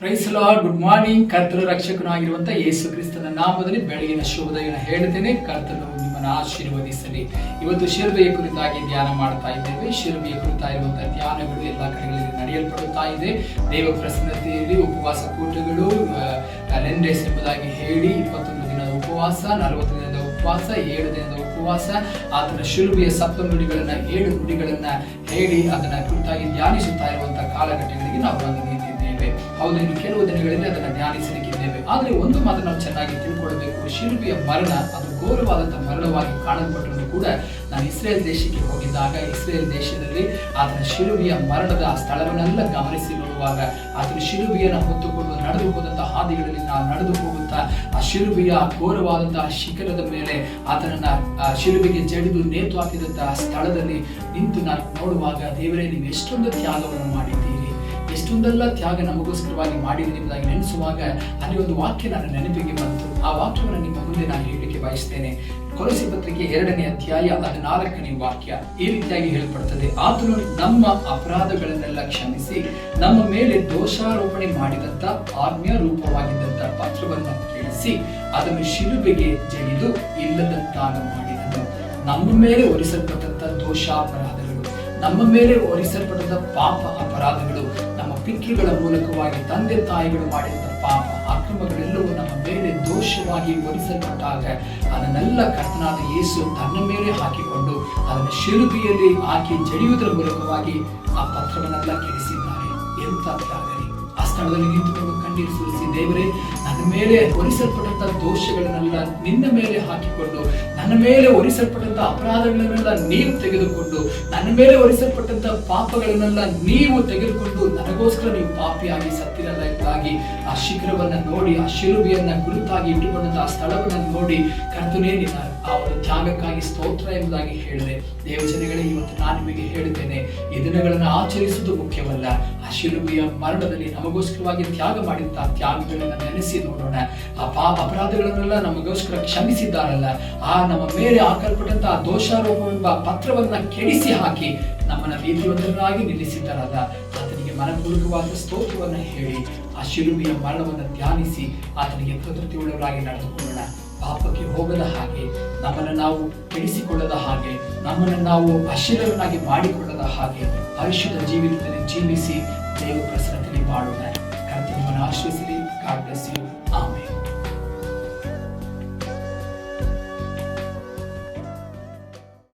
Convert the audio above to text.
Price lord good morning ಕರ್ತೃ ರಕ್ಷಕನಾಗಿರುವಂತ ಯೇಸು ಕ್ರಿಸ್ತನ ನಾಮದಲ್ಲಿ ಬೆಳಗಿನ ಶುಭೋದಯನ ಹೇಳ್ತೇನೆ ಕರ್ತನು ನಿಮ್ಮನ್ನು ಆಶೀರ್ವದಿಸಲಿ. ಇವತ್ತು ಶಿರ್ವೆಯ ಕುರಿತಾಗಿ ಧ್ಯಾನ ಮಾಡ್ತಾ ಇದ್ದೇವೆ. ಶಿಲ್ಬೆಯ ಕುರಿತಾಗಿರುವಂತಹ ಧ್ಯಾನಗಳು ಎಲ್ಲ ಕಡೆಗಳಲ್ಲಿ ನಡೆಯಲ್ಪಡುತ್ತಾ ಇದೆ. ದೇವ ಪ್ರಸನ್ನತೆಯಲ್ಲಿ ಉಪವಾಸ ಕೂಟಗಳು ಕ್ಯಾಲೆಂಡರ್ಸ್ ಎಂಬುದಾಗಿ ಹೇಳಿ ಇಪ್ಪತ್ತೊಂದು ದಿನದ ಉಪವಾಸ, ನಲವತ್ತು ದಿನದ ಉಪವಾಸ, ಏಳು ದಿನದ ಉಪವಾಸ, ಆತನ ಶಿಲುಬೆಯ ಸಪ್ತ ನುಡಿಗಳನ್ನ, ಏಳು ನುಡಿಗಳನ್ನ ಹೇಳಿ ಅದನ್ನ ಕುರಿತಾಗಿ ಧ್ಯಾನಿಸುತ್ತಾ ಇರುವಂತಹ ಕಾಲಘಟ್ಟಗಳಿಗೆ ನಾವು ಹೌದು, ಇನ್ನು ಕೆಲವು ದಿನಗಳಲ್ಲಿ ಅದನ್ನ ಧ್ಯಾನಿಸಲಿಕ್ಕಿದ್ದೇವೆ ಆದ್ರೆ ಒಂದು ಮಾತು ನಾವು ಚೆನ್ನಾಗಿ ತಿಳ್ಕೊಳ್ಬೇಕು. ಶಿಲ್ಪಿಯ ಮರಣ, ಅದು ಘೋರವಾದಂತಹ ಮರಣವಾಗಿ ಕಾಣಲ್ಪಟ್ಟರೂ ಕೂಡ ನಾನು ಇಸ್ರೇಲ್ ದೇಶಕ್ಕೆ ಹೋಗಿದ್ದಾಗ, ಇಸ್ರೇಲ್ ದೇಶದಲ್ಲಿ ಆತನ ಶಿಲುಬೆಯ ಮರಣದ ಸ್ಥಳವನ್ನೆಲ್ಲ ಗಮನಿಸಿ ನೋಡುವಾಗ ಆತನ ಶಿಲುಬೆಯನ್ನು ಹೊತ್ತುಕೊಂಡು ನಡೆದು ಹೋದಂತಹ ಹಾದಿಗಳಲ್ಲಿ ನಾವು ನಡೆದು ಹೋಗುತ್ತಾ, ಆ ಶಿಲುಬೆಯ ಘೋರವಾದಂತಹ ಶಿಖರದ ಮೇಲೆ ಆತನನ್ನ ಶಿಲುಬೆಗೆ ಜಡಿದು ನೇತು ಹಾಕಿದಂತಹ ಸ್ಥಳದಲ್ಲಿ ನಿಂತು ನಾನು ನೋಡುವಾಗ, ದೇವರೇ, ನೀವು ಎಷ್ಟೊಂದು ತ್ಯಾಗವನ್ನು ಮಾಡಿದ್ದೀರಿ. ಎಷ್ಟೊಂದೆಲ್ಲ ತ್ಯಾಗ ನಮಗೋಸ್ಕರವಾಗಿ ಮಾಡಿದ್ರಿ ಎಂಬುದಾಗಿ ನೆನೆಸುವಾಗ ಅಲ್ಲಿ ಒಂದು ವಾಕ್ಯ ನನ್ನ ನೆನಪಿಗೆ ಬಂತು. ಆ ವಾಕ್ಯವನ್ನು ನಿಮ್ಮ ಮುಂದೆ ನಾನು ಹೇಳಲಿಕ್ಕೆ ಬಯಸ್ತೇನೆ. ಕೊಲಸಿ ಪತ್ರಿಕೆ ಎರಡನೇ ಅಧ್ಯಾಯ ಹದಿನಾಲ್ಕನೇ ವಾಕ್ಯ ಈ ರೀತಿಯಾಗಿ ಹೇಳ್ಪಡ್ತದೆ ಆತನು ನಮ್ಮ ಅಪರಾಧಗಳನ್ನೆಲ್ಲ ಕ್ಷಮಿಸಿ, ನಮ್ಮ ಮೇಲೆ ದೋಷಾರೋಪಣೆ ಮಾಡಿದಂತ ಆಜ್ಞಾ ರೂಪವಾಗಿದ್ದಂತ ಪತ್ರವನ್ನು ಕೇಳಿಸಿ, ಅದನ್ನು ಶಿಲುಬೆಗೆ ಜಗಿದು ಇಲ್ಲದಂತಾಗ ಮಾಡಿದನು. ನಮ್ಮ ಮೇಲೆ ಹೊರಿಸಲ್ಪಟ್ಟಂತ ದೋಷಾಪರಾಧಗಳು, ನಮ್ಮ ಮೇಲೆ ಒರಿಸಲ್ಪಟ್ಟಂತ ಪಾಪ ಅಪರಾಧಗಳು ಪಿತೃಗಳ ಮೂಲಕವಾಗಿ ತಂದೆ ತಾಯಿಗಳು ಮಾಡಿದ ಪಾಪ, ಅಕ್ರಮಗಳೆಲ್ಲವೂ ನಮ್ಮ ಮೇಲೆ ದೋಷವಾಗಿ ಹೊರಿಸಲ್ಪಟ್ಟಾಗ ಅದನ್ನೆಲ್ಲ ಕರ್ತನಾದ ಯೇಸು ತನ್ನ ಮೇಲೆ ಹಾಕಿಕೊಂಡು ಅದನ್ನು ಶಿಲುಬೆಯಲ್ಲಿ ಹಾಕಿ ಜಡಿಯುವುದರ ಮೂಲಕವಾಗಿ ಆ ಪತ್ರವನ್ನೆಲ್ಲ ಕೆಡಿಸಿದ್ದಾರೆ. ಎಂತ ಆ ಸ್ಥಳದಲ್ಲಿ ನಿಂತುಕೊಂಡು ಕಣ್ಣೀರು ಸುರಿಸಿ, ದೇವರೇ, ನನ್ನ ಮೇಲೆ ಹೊರಿಸಲ್ಪಟ್ಟಂತ ದೋಷಗಳನ್ನೆಲ್ಲ ನಿನ್ನ ಮೇಲೆ ಹಾಕಿಕೊಂಡು ನನ್ನ ಮೇಲೆ ಹೊರಿಸಲ್ಪಟ್ಟಂತ ಅಪರಾಧಗಳನ್ನೆಲ್ಲ ನೀವು ತೆಗೆದುಕೊಂಡು, ನನ್ನ ಮೇಲೆ ಹೊರಿಸಲ್ಪಟ್ಟಂತ ಪಾಪಗಳನ್ನೆಲ್ಲ ನೀವು ತೆಗೆದುಕೊಂಡು, ನನಗೋಸ್ಕರ ನೀವು ಪಾಪಿಯಾಗಿ ಸತ್ತಿರಲ್ಲ ಎಂಬುದಾಗಿ ಆ ಶಿಖರವನ್ನು ನೋಡಿ, ಆ ಶಿಲುಬೆಯನ್ನ ಗುರುತಾಗಿ ಇಟ್ಟುಕೊಂಡಂತಹ ಸ್ಥಳವನ್ನು ನೋಡಿ ಕರ್ತನೇ, ನಿನ್ನ ಆ ಒಂದು ತ್ಯಾಗಕ್ಕಾಗಿ ಸ್ತೋತ್ರ ಎಂಬುದಾಗಿ ಹೇಳಿದೆ. ದೇವಜನಗಳೇ, ಇವತ್ತು ನಾನು ನಿಮಗೆ ಹೇಳುತ್ತೇನೆ, ಈ ದಿನಗಳನ್ನು ಆಚರಿಸುವುದು ಮುಖ್ಯವಲ್ಲ. ಆ ಶಿಲುಬೆಯ ಮರಣದಲ್ಲಿ ನಮಗೋಸ್ಕರವಾಗಿ ತ್ಯಾಗ ಮಾಡಿದಂತಹ ತ್ಯಾಗಗಳನ್ನ ನೆನೆಸಿ ನೋಡೋಣ. ಆ ಪಾಪ ಅಪರಾಧಗಳನ್ನೆಲ್ಲ ನಮಗೋಸ್ಕರ ಕ್ಷಮಿಸಿದ್ದಾರಲ್ಲ. ಆ ನಮ್ಮ ಮೇಲೆ ಹಾಕಲ್ಪಟ್ಟಂತಹ ದೋಷಾರೋಪವೆಂಬ ಪತ್ರವನ್ನ ಕೆಡಿಸಿ ಹಾಕಿ ನಮ್ಮನ್ನ ನೀತಿವಂತರಾಗಿ ನಿಲ್ಲಿಸಿದ್ದಾರಲ್ಲ. ಆತನಿಗೆ ಮನಪೂರ್ವಕವಾದ ಸ್ತೋತ್ರವನ್ನ ಹೇಳಿ. ಆ ಶಿಲುಬೆಯ ಮರಣವನ್ನು ಧ್ಯಾನಿಸಿ ಆತನಿಗೆ ಕೃತಜ್ಞತೆಯುಳ್ಳವರಾಗಿ ನಡೆದುಕೊಳ್ಳೋಣ. ಪಾಪಕ್ಕೆ ಹೋಗದ ಹಾಗೆ ನಮ್ಮನ್ನು ನಾವು ಕೆಡಿಸಿಕೊಳ್ಳದ ಹಾಗೆ, ನಮ್ಮನ್ನು ನಾವು ಅಶಿಲರನ್ನಾಗಿ ಮಾಡಿಕೊಳ್ಳದ ಹಾಗೆ ಪರಿಶುದ್ಧ ಜೀವಿತದಲ್ಲಿ ಜೀವಿಸಿ ದೇವ ಪ್ರಸನ್ನತೆಯಲ್ಲಿ ಮಾಡೋಣ ಕರ್ತನವನ್ನು ಆಶ್ರಯಿಸಲಿ ಕಾಡ್ ಬ್ಲೆಸ್ ಯು